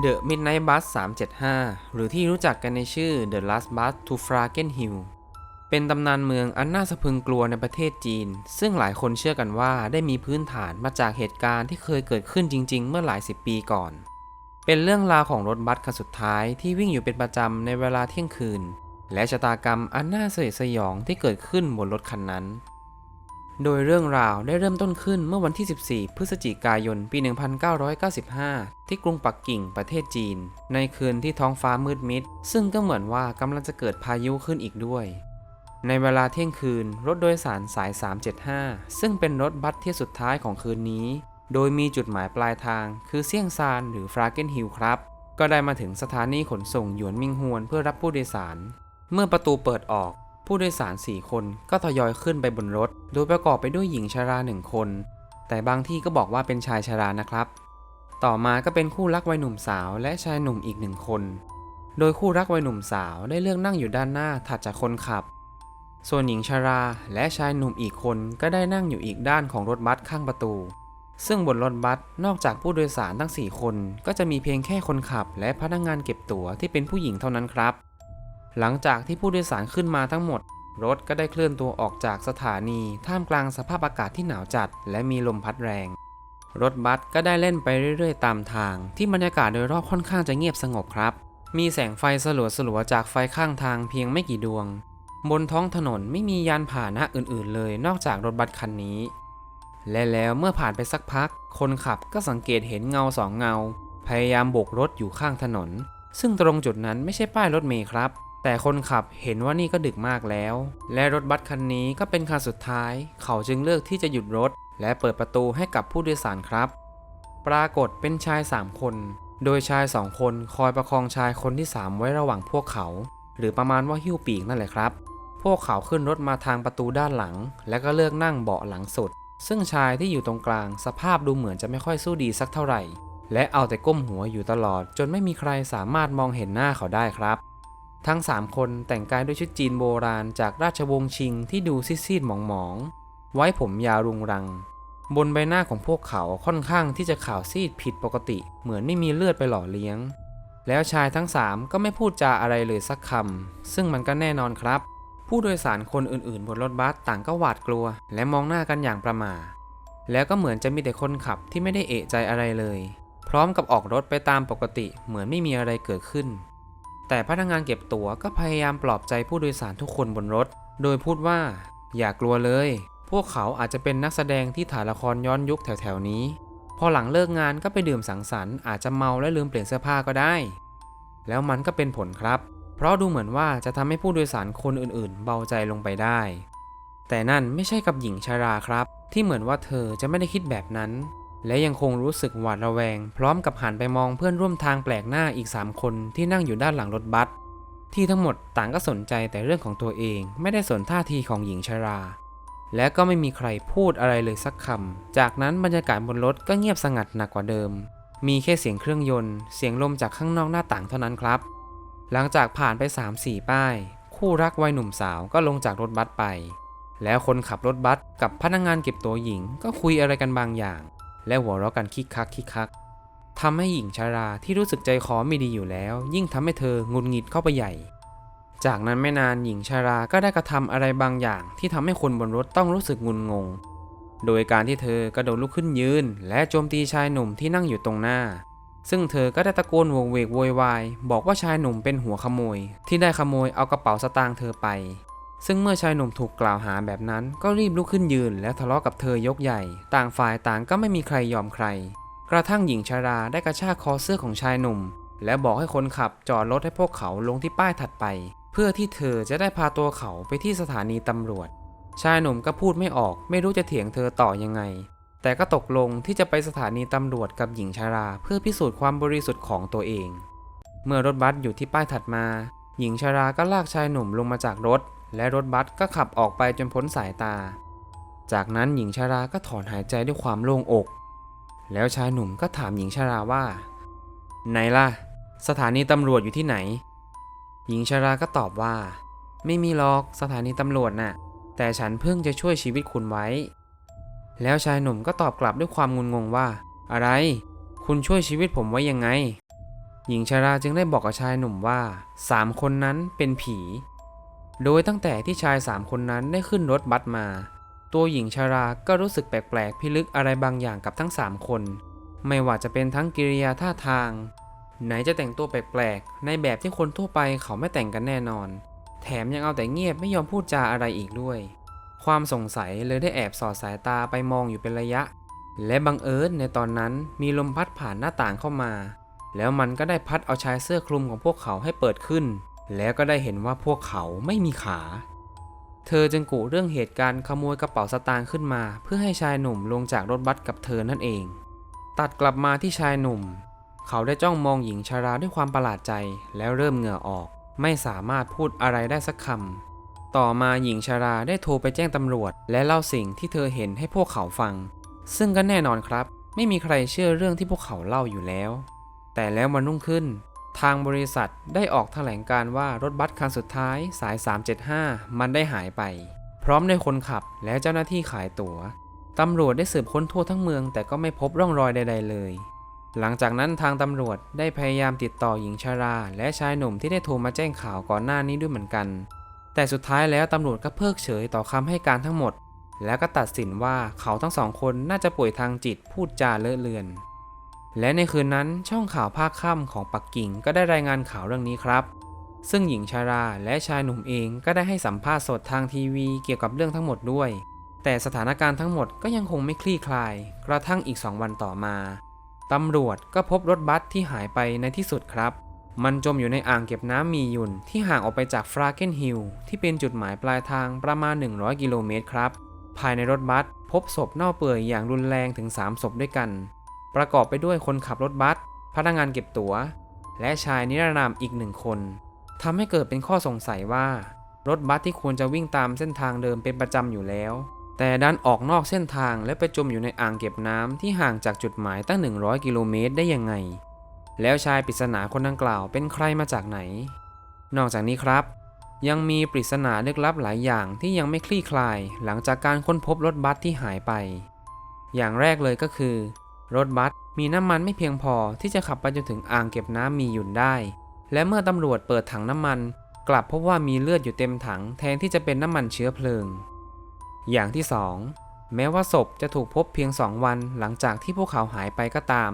The Midnight Bus 375 หรือที่รู้จักกันในชื่อ The Last Bus to Fragen Hill เป็นตำนานเมืองอันน่าสะพึงกลัวในประเทศจีน ซึ่งหลายคนเชื่อกันว่าได้มีพื้นฐานมาจากเหตุการณ์ที่เคยเกิดขึ้นจริง ๆ เมื่อหลายสิบปีก่อน เป็นเรื่องราวของรถบัสคันสุดท้ายที่วิ่งอยู่เป็นประจำในเวลาเที่ยงคืน และชะตากรรมอันน่าสยดสยองที่เกิดขึ้นบนรถคันนั้น โดยเรื่องราวได้เริ่มต้นขึ้นเมื่อวันที่ 14 พฤศจิกายน ปี 1995 ที่กรุงปักกิ่งประเทศจีน ในคืนที่ท้องฟ้ามืดมิด ซึ่งก็เหมือนว่ากำลังจะเกิดพายุขึ้นอีกด้วย ในเวลาเที่ยงคืน รถโดยสารสาย 375 ซึ่งเป็นรถบัสเที่ยวสุดท้ายของคืนนี้ โดยมีจุดหมายปลายทาง คือเซี่ยงซานหรือฟราเกนฮิลครับ ก็ได้มาถึงสถานีขนส่งหยวนมิงฮวนเพื่อรับผู้โดยสาร เมื่อประตูเปิดออก ผู้โดยสาร 4 คนก็ทยอยขึ้นไปบนรถ โดยประกอบไปด้วยหญิงชราหนึ่งคน แต่บางที่ก็บอกว่าเป็นชายชรานะครับ ต่อมาก็เป็นคู่รักวัยหนุ่มสาวและชายหนุ่มอีกหนึ่งคน โดยคู่รักวัยหนุ่มสาวได้เลือกนั่งอยู่ด้านหน้าถัดจากคนขับ ส่วนหญิงชราและชายหนุ่มอีกคนก็ได้นั่งอยู่อีกด้านของรถบัสข้างประตู ซึ่งบนรถบัสนอกจากผู้โดยสารทั้ง 4 คน ก็จะมีเพียงแค่คนขับ และพนักงานเก็บตั๋วที่เป็นผู้หญิงเท่านั้นครับ หลังจากที่ผู้โดยสารขึ้นมาทั้งหมด รถก็ได้เคลื่อนตัวออกจากสถานี ท่ามกลางสภาพอากาศที่หนาวจัด และมีลมพัดแรง รถบัสก็ได้เล่นไปเรื่อยๆ ตามทาง ที่บรรยากาศโดยรอบค่อนข้างจะเงียบสงบครับ มีแสงไฟสลัวๆจากไฟข้างทางเพียงไม่กี่ดวง บนท้องถนนไม่มียานพาหนะอื่นๆ เลย นอกจากรถบัสคันนี้ และแล้วเมื่อผ่านไปสักพัก คนขับก็สังเกตเห็นเงาสองเงา พยายามโบกรถอยู่ข้างถนน ซึ่งตรงจุดนั้นไม่ใช่ป้ายรถเมล์ครับ แต่คนขับเห็นว่านี่ก็ดึกมากแล้ว และรถบัสคันนี้ก็เป็นคันสุดท้าย เขาจึงเลือกที่จะหยุดรถ และเปิดประตูให้กับผู้โดยสารครับ ปรากฏเป็นชาย 3 คน โดยชาย 2 คนคอยประคองชายคนที่ 3 ไว้ระหว่างพวกเขา หรือประมาณว่าหิ้วปีกนั่นแหละครับ พวกเขาขึ้นรถมาทางประตูด้านหลัง และก็เลือกนั่งเบาะหลังสุด ซึ่งชายที่อยู่ตรงกลางสภาพดูเหมือนจะไม่ค่อยสู้ดีสักเท่าไหร่ และเอาแต่ก้มหัวอยู่ตลอด จนไม่มีใครสามารถมองเห็นหน้าเขาได้ครับ ทั้ง 3 คนแต่งกายด้วยชุดจีนโบราณจากราชวงศ์ชิงที่ดูซีดๆหมองๆ ไว้ผมยาวรุงรัง บนใบหน้าของพวกเขาค่อนข้างที่จะขาวซีดผิดปกติ เหมือนไม่มีเลือดไปหล่อเลี้ยง แล้วชายทั้ง 3 ก็ไม่พูดจาอะไรเลยสักคำซึ่งมันก็แน่นอนครับ ผู้โดยสารคนอื่นๆ บนรถบัสต่างก็หวาดกลัว และมองหน้ากันอย่างประหม่าแล้วก็เหมือนจะมีแต่คนขับที่ไม่ได้เอะใจอะไรเลย พร้อมกับออกรถไปตามปกติเหมือนไม่มีอะไรเกิดขึ้น แต่พนักงานเก็บตั๋วก็พยายามปลอบใจผู้โดยสารทุกคนบนรถ โดยพูดว่า อย่ากลัวเลย พวกเขาอาจจะเป็นนักแสดงที่ถ่ายละครย้อนยุคแถวๆนี้ พอหลังเลิกงานก็ไปดื่มสังสรรค์อาจจะเมาและลืมเปลี่ยนเสื้อผ้าก็ได้ แล้วมันก็เป็นผลครับ เพราะดูเหมือนว่าจะทำให้ผู้โดยสารคนอื่นๆ เบาใจลงไปได้ แต่นั่นไม่ใช่กับหญิงชาราครับ ที่เหมือนว่าเธอจะไม่ได้คิดแบบนั้น และยังคงรู้สึกหวาดระแวง พร้อมกับหันไปมองเพื่อนร่วมทางแปลกหน้าอีก 3 คนที่นั่งอยู่ด้านหลังรถบัสที่ทั้งหมดต่างก็สนใจแต่เรื่องของตัวเอง ไม่ได้สนท่าทีของหญิงชารา และก็ไม่มีใครพูดอะไรเลยสักคำ จากนั้นบรรยากาศบนรถก็เงียบสงัดหนักกว่าเดิม มีแค่เสียงเครื่องยนต์ เสียงลมจากข้างนอกหน้าต่างเท่านั้นครับ หลังจากผ่านไป 3-4 ป้าย คู่รักวัยหนุ่มสาวก็ลงจากรถบัสไป แล้วคนขับรถบัสกับพนักงานเก็บตัวหญิงก็คุยอะไรกันบางอย่าง และหัวเราะกันคิกคักคิกคักทำให้หญิงชาราที่รู้สึกใจคอไม่ดีอยู่แล้ว ยิ่งทำให้เธองุดหงิดเข้าไปใหญ่ จากนั้นไม่นานหญิงชาราก็ได้กระทำอะไรบางอย่าง ที่ทำให้คนบนรถต้องรู้สึกงุนงง โดยการที่เธอกระโดดลุกขึ้นยืน และโจมตีชายหนุ่มที่นั่งอยู่ตรงหน้า ซึ่งเธอก็ได้ตะโกนโวกเวกโวยวายบอกว่าชายหนุ่มเป็นหัวขโมย ที่ได้ขโมยเอากระเป๋าสตางค์เธอไป ซึ่งเมื่อชายหนุ่มถูกกล่าวหาแบบนั้นก็รีบลุกขึ้นยืนแล้วทะเลาะกับเธอยกใหญ่ ต่างฝ่ายต่างก็ไม่มีใครยอมใคร กระทั่งหญิงชาราได้กระชากคอเสื้อของชายหนุ่ม และบอกให้คนขับจอดรถให้พวกเขาลงที่ป้ายถัดไป เพื่อที่เธอจะได้พาตัวเขาไปที่สถานีตำรวจ ชายหนุ่มก็พูดไม่ออกไม่รู้จะเถียงเธอต่อยังไง แต่ก็ตกลงที่จะไปสถานีตำรวจกับหญิงชาราเพื่อพิสูจน์ความบริสุทธิ์ของตัวเอง เมื่อรถบัสอยู่ที่ป้ายถัดมา หญิงชาราก็ลากชายหนุ่มลงมาจากรถ และรถบัสก็ขับออกไปจนพ้นสายตา จากนั้นหญิงชาราก็ถอนหายใจด้วยความโล่งอก แล้วชายหนุ่มก็ถามหญิงชาราว่า ไหนล่ะ สถานีตำรวจอยู่ที่ไหน หญิงชาราก็ตอบว่า ไม่มีหรอกสถานีตำรวจน่ะ แต่ฉันเพิ่งจะช่วยชีวิตคุณไว้ แล้วชายหนุ่มก็ตอบกลับด้วยความงุนงงว่า อะไร คุณช่วยชีวิตผมไว้ยังไง หญิงชราจึงได้บอกกับชายหนุ่มว่าสามคนนั้นเป็นผี โดยตั้งแต่ที่ชายสามคนนั้นได้ขึ้นรถบัสมา ตัวหญิงชราก็รู้สึกแปลกๆ พิลึกอะไรบางอย่างกับทั้งสามคน ไม่ว่าจะเป็นทั้งกิริยาท่าทาง ไหนจะแต่งตัวแปลกๆ ในแบบที่คนทั่วไปเขาไม่แต่งกันแน่นอน แถมยังเอาแต่เงียบไม่ยอมพูดจาอะไรอีกด้วย ความสงสัยเลยได้แอบสอดสายตาไปมองอยู่เป็นระยะ และบังเอิญในตอนนั้นมีลมพัดผ่านหน้าต่างเข้ามา แล้วมันก็ได้พัดเอาชายเสื้อคลุมของพวกเขาให้เปิดขึ้น แล้วก็ได้เห็นว่าพวกเขาไม่มีขา เธอจึงกุเรื่องเหตุการณ์ขโมยกระเป๋าสตางค์ขึ้นมา เพื่อให้ชายหนุ่มลงจากรถบัสกับเธอนั่นเอง ตัดกลับมาที่ชายหนุ่ม เขาได้จ้องมองหญิงชาราด้วยความประหลาดใจแล้วเริ่มเหงื่อออก ไม่สามารถพูดอะไรได้สักคำต่อมาหญิงชาราได้โทรไปแจ้งตำรวจ และเล่าสิ่งที่เธอเห็นให้พวกเขาฟัง ซึ่งก็แน่นอนครับ ไม่มีใครเชื่อเรื่องที่พวกเขาเล่าอยู่แล้ว แต่แล้ววันรุ่งขึ้น ทางบริษัทได้ออกแถลงการว่ารถบัสคันสุดท้ายสาย 375 มันได้หายไป พร้อมด้วยคนขับและเจ้าหน้าที่ขายตั๋วตำรวจได้สืบค้นทั่วทั้งเมืองแต่ก็ไม่พบร่องรอยใด ๆ เลย หลังจากนั้นทางตำรวจได้พยายามติดต่อหญิงชารา และชายหนุ่มที่ได้โทรมาแจ้งข่าวก่อนหน้านี้ด้วยเหมือนกัน แต่สุดท้ายแล้วตำรวจก็เพิกเฉยต่อคำให้การทั้งหมด แล้วก็ตัดสินว่าเขาทั้งสองคนน่าจะป่วยทางจิตพูดจาเลอะเลือน และในคืนนั้นช่องข่าวภาคค่ำของปักกิ่งก็ได้รายงานข่าวเรื่องนี้ครับ ซึ่งหญิงชาราและชายหนุ่มเองก็ได้ให้สัมภาษณ์สดทางทีวีเกี่ยวกับเรื่องทั้งหมดด้วย แต่สถานการณ์ทั้งหมดก็ยังคงไม่คลี่คลาย กระทั่งอีก2วันต่อมาตำรวจก็พบรถบัสที่หายไปในที่สุดครับ มันจมอยู่ในอ่างเก็บน้ำมียุนที่ห่างออกไปจากฟราเกนฮิลที่เป็นจุดหมายปลายทางประมาณ 100 กิโลเมตรครับ ภายในรถบัสพบศพเน่าเปื่อยอย่างรุนแรงถึง 3 ศพด้วยกัน ประกอบไปด้วยคนขับรถบัส พนักงานเก็บตั๋ว และชายนิรนามอีกหนึ่งคนทำให้เกิดเป็นข้อสงสัยว่า รถบัสที่ควรจะวิ่งตามเส้นทางเดิมเป็นประจำอยู่แล้ว แต่ดันออกนอกเส้นทางและไปจมอยู่ในอ่างเก็บน้ำที่ห่างจากจุดหมายตั้ง 100 กิโลเมตรได้ยังไง แล้วชายปริศนาคนดังกล่าวเป็นใครมาจากไหน นอกจากนี้ครับยังมีปริศนาลึกลับหลายอย่างที่ยังไม่คลี่คลายหลังจากการค้นพบรถบัสที่หายไป อย่างแรกเลยก็คือ รถบัสมีน้ำมันไม่เพียงพอที่จะขับไปจนถึงอ่างเก็บน้ำมีหยุ่นได้ และเมื่อตำรวจเปิดถังน้ำมัน กลับพบว่ามีเลือดอยู่เต็มถังแทนที่จะเป็นน้ำมันเชื้อเพลิง อย่างที่ 2 แม้ว่าศพจะถูกพบเพียง 2 วันหลังจากที่พวกเขาหายไปก็ตาม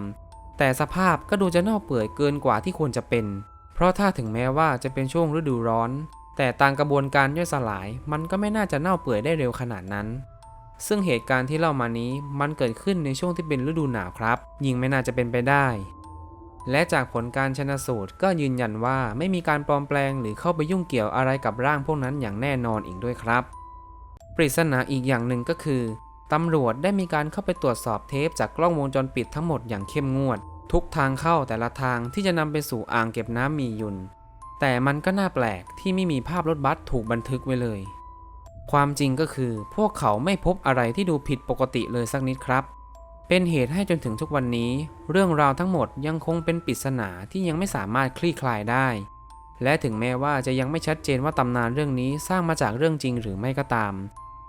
แต่สภาพก็ดูจะเน่าเปื่อยเกินกว่าที่ควรจะเป็น เพราะถ้าถึงแม้ว่าจะเป็นช่วงฤดูร้อน แต่ตามกระบวนการย่อยสลาย มันก็ไม่น่าจะเน่าเปื่อยได้เร็วขนาดนั้น ซึ่งเหตุการณ์ที่เล่ามานี้มันเกิดขึ้นในช่วงที่เป็นฤดูหนาวครับ ยิ่งไม่น่าจะเป็นไปได้ และจากผลการชนะสูตรก็ยืนยันว่าไม่มีการปลอมแปลงหรือเข้าไปยุ่งเกี่ยวอะไรกับร่างพวกนั้นอย่างแน่นอนอีกด้วยครับ ปริศนาอีกอย่างหนึ่งก็คือตำรวจได้มีการเข้าไปตรวจสอบเทปจากกล้องวงจรปิดทั้งหมดอย่างเข้มงวด ทุกทางเข้าแต่ละทางที่จะนำไปสู่อ่างเก็บน้ำมียุน แต่มันก็น่าแปลกที่ไม่มีภาพรถบัสถูกบันทึกไว้เลย ความจริงก็คือพวกเขาไม่พบอะไรที่ดูผิดปกติเลยสักนิดครับ เป็นเหตุให้จนถึงทุกวันนี้ เรื่องราวทั้งหมดยังคงเป็นปริศนาที่ยังไม่สามารถคลี่คลายได้ และถึงแม้ว่าจะยังไม่ชัดเจนว่าตำนานเรื่องนี้สร้างมาจากเรื่องจริงหรือไม่ก็ตาม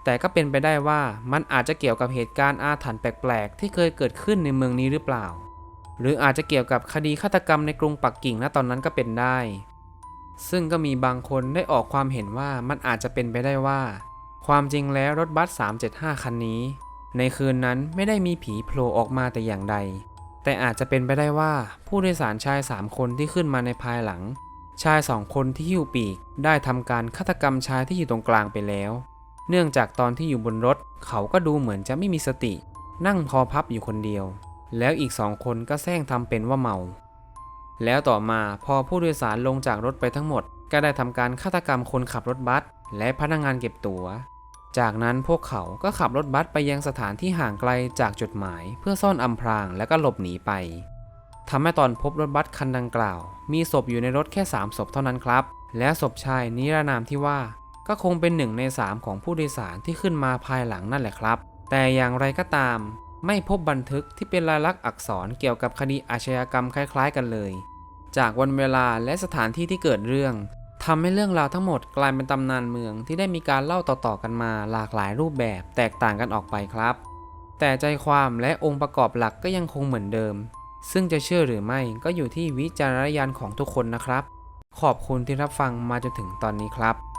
แต่ก็เป็นไปได้ว่ามันอาจจะเกี่ยวกับเหตุการณ์อาถรรพ์แปลกๆ ที่เคยเกิดขึ้นในเมืองนี้หรือเปล่า หรืออาจจะเกี่ยวกับคดีฆาตกรรมในกรุงปักกิ่งณตอนนั้นก็เป็นได้ ซึ่งก็มีบางคนได้ออกความเห็นว่ามันอาจจะเป็นไปได้ว่า ความจริงแล้วรถบัส 375 คันนี้ ในคืนนั้นไม่ได้มีผีโผล่ออกมาแต่อย่างใด แต่อาจจะเป็นไปได้ว่าผู้โดยสารชาย 3 คนที่ขึ้นมาในภายหลัง ชายสองคนที่หิ้วปีกได้ทำการฆาตกรรมชายที่อยู่ตรงกลางไปแล้ว เนื่องจากตอนที่อยู่บนรถเขาก็ดูเหมือนจะไม่มีสติ นั่งคอพับอยู่คนเดียว แล้วอีกสองคนก็แซงทำเป็นว่าเมา แล้วต่อมาพอผู้โดยสารลงจากรถไปทั้งหมด ก็ได้ทำการฆาตกรรมคนขับรถบัสและพนักงานเก็บตั๋ว จากนั้นพวกเขาก็ขับรถบัสไปยังสถานที่ห่างไกลจากจุดหมาย เพื่อซ่อนอำพรางและก็หลบหนีไปทำให้ตอนพบรถบัสคันดังกล่าว มีศพอยู่ในรถแค่ 3 ศพเท่านั้นครับ และศพชายนิรนามที่ว่า ก็คงเป็นหนึ่งใน 3 ของผู้โดยสารที่ขึ้นมาภายหลังนั่นแหละครับ แต่อย่างไรก็ตาม ไม่พบบันทึกที่เป็นลายลักษณ์อักษรเกี่ยวกับคดีอาชญากรรมคล้าย ๆ กันเลย จากวันเวลาและสถานที่ที่เกิดเรื่อง ทำให้เรื่องราวทั้งหมดกลายเป็นตำนานเมืองที่ได้มีการเล่าต่อๆกันมาหลากหลายรูปแบบแตกต่างกันออกไปครับ แต่ใจความและองค์ประกอบหลักก็ยังคงเหมือนเดิม ซึ่งจะเชื่อหรือไม่ก็อยู่ที่วิจารณญาณของทุกคนนะครับ ขอบคุณที่รับฟังมาจนถึงตอนนี้ครับ